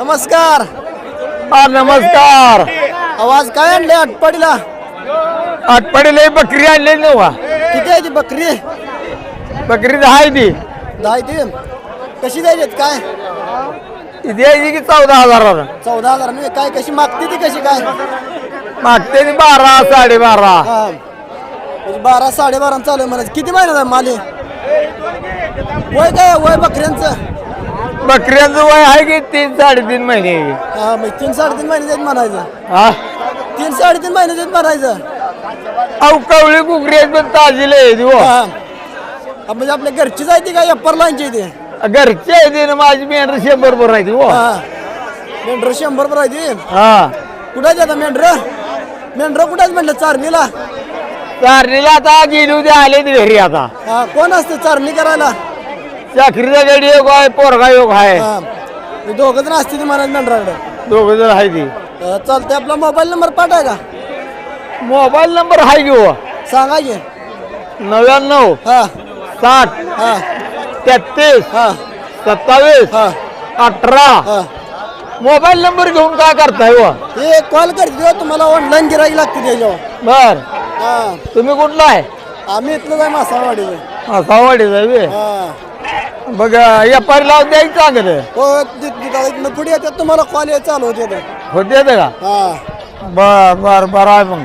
नमस्कार. हा नमस्कार. आवाज काय आणले आटपाडीला? आटपाडीला बकरी आणली नव्हा किती आहे ती बकरी? बकरी हाय ती. दहा ती? कशी द्यायची काय? ती द्यायची की चौदा हजाराला चौदा हजार नाही काय कशी मागते ती कशी काय? मागते ती बारा साडेबारा. हा. म्हणजे बारा साडेबारा चालू आहे म्हणायचं. किती महिन्यात आहे माली वय काय आहे? वय बकऱ्यांचं? बकऱ्यांचं वय आहे की तीन साडेतीन महिने? हा मग तीन साडेतीन महिने आहेत म्हणायचं. हा? तीन साडेतीन महिने आहेत म्हणायचं. अहो कवळी कुकरी आहेत पण ताजीला आहे ती हो. हा. हा, म्हणजे आपल्या घरचीच आहे ती काय अप्पर लाईनची आहे ती? घरची आहे ती ना माझी मेंढर शंभर बरोबर आहे हो. हा. मेंढर शंभर रुपये आहे ती? हा. कुठं आहे आता मेंढर? मेंढर कुठं आहेत म्हटलं? चारणीला चारणीला आता गेली उद्या आले ती घरी आता. हा कोण असते चारणी करायला? चाकरीचा गडी योग आहे पोरगा योग आहे. हा. दोघं जण असते ती म्हणायचं मेंढराकडे दोघ जण आहे ती अं, चालतंय आपला मोबाईल नंबर पाठाय का? मोबाईल नंबर आहे की हो? सांगा की. नव्याण्णव हा. साठ हा. तेहतीस हा. सत्तावीस हा. अठरा. हा. मोबाईल नंबर घेऊन काय करताय हो? हे कॉल करते हो, तुम्हाला ऑनलाईन गिरायला लागते त्याच्यावर. बर. हा. तुम्ही कुठला आहे? आम्ही इथलं जाय मासावाडीचं. हा सावाडी जावी हा. बघ व्यापारी लावून द्यायचं चांगलं हो तिथं पुढे येतात तुम्हाला कॉल चालू होते होते का? हा. बर बर बर आहे मग.